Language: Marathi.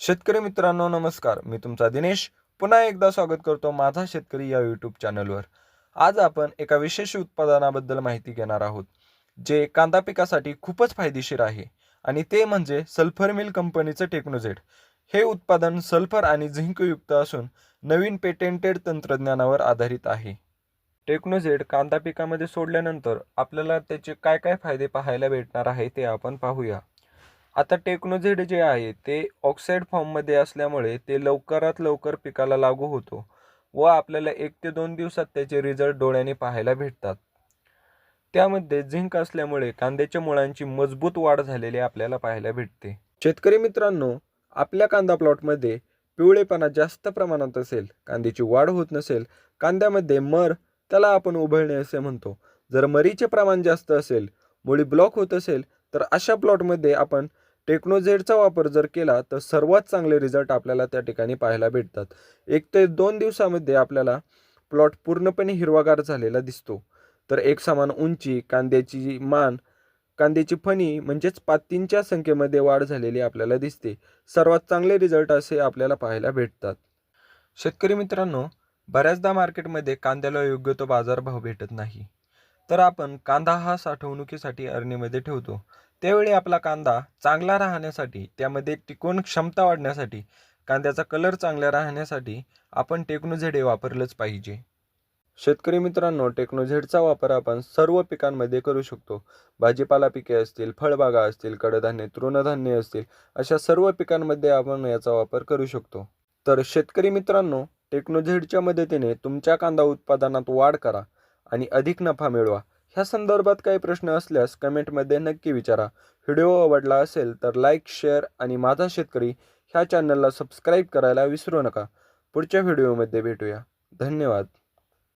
शेतकरी मित्रांनो नमस्कार. मी तुमचा दिनेश. पुन्हा एकदा स्वागत करतो माझा शेतकरी या यूट्यूब चॅनलवर आज आपण एका विशेष उत्पादनाबद्दल माहिती घेणार आहोत जे कांदा पिकासाठी खूपच फायदेशीर आहे आणि ते म्हणजे सल्फर मिल कंपनीचं टेक्नोझेट हे उत्पादन सल्फर आणि झिंकयुक्त असून नवीन पेटेंटेड तंत्रज्ञानावर आधारित आहे. टेक्नोझेट कांदा पिकामध्ये सोडल्यानंतर आपल्याला त्याचे काय काय फायदे पाहायला भेटणार आहे ते आपण पाहूया. आता टेक्नोझेड जे आहे ते ऑक्साईड फॉर्ममध्ये असल्यामुळे ते लवकरात लवकर पिकाला लागू होतो व आपल्याला एक ते दोन दिवसात त्याचे रिझल्ट डोळ्याने पाहायला भेटतात. त्यामध्ये झिंक असल्यामुळे कांद्याच्या मुळांची मजबूत वाढ झालेली आपल्याला पाहायला भेटते. शेतकरी मित्रांनो आपल्या कांदा प्लॉटमध्ये पिवळेपणा जास्त प्रमाणात असेल कांद्याची वाढ होत नसेल कांद्यामध्ये मर त्याला आपण उभळणे असे म्हणतो. जर मरीचे प्रमाण जास्त असेल मुळी ब्लॉक होत असेल तर अशा प्लॉटमध्ये आपण टेक्नोझेडचा वापर जर केला तर सर्वात चांगले रिझल्ट आपल्याला त्या ठिकाणी पाहायला भेटतात. एक ते दोन दिवसामध्ये आपल्याला प्लॉट पूर्णपणे हिरवागार झालेला दिसतो. तर एक समान उंची कांद्याची मान कांद्याची फणी म्हणजेच पातींच्या संख्येमध्ये वाढ झालेली आपल्याला दिसते. सर्वात चांगले रिझल्ट असे आपल्याला पाहायला भेटतात. शेतकरी मित्रांनो बऱ्याचदा मार्केटमध्ये कांद्याला योग्य तो बाजारभाव भेटत नाही. तर आपण कांदा हा साठवणुकीसाठी अरणीमध्ये ठेवतो. त्यावेळी आपला कांदा चांगला राहण्यासाठी त्यामध्ये टिकून क्षमता वाढण्यासाठी कांद्याचा कलर चांगला राहण्यासाठी आपण टेक्नोझेड हे वापरलंच पाहिजे. शेतकरी मित्रांनो टेक्नोझेडचा वापर आपण सर्व पिकांमध्ये करू शकतो. भाजीपाला पिके असतील फळबागा असतील कडधान्य तृणधान्य असतील अशा सर्व पिकांमध्ये आपण याचा वापर करू शकतो. तर शेतकरी मित्रांनो टेक्नोझेडच्या मदतीने तुमच्या कांदा उत्पादनात वाढ करा. आणि अधिक नफा मिळवा. ह्या संदर्भात काही प्रश्न असल्यास कमेंटमध्ये नक्की विचारा. व्हिडिओ आवडला असेल तर लाईक शेअर आणि माझा शेतकरी ह्या चॅनलला सबस्क्राईब करायला विसरू नका. पुढच्या व्हिडिओमध्ये भेटूया. धन्यवाद.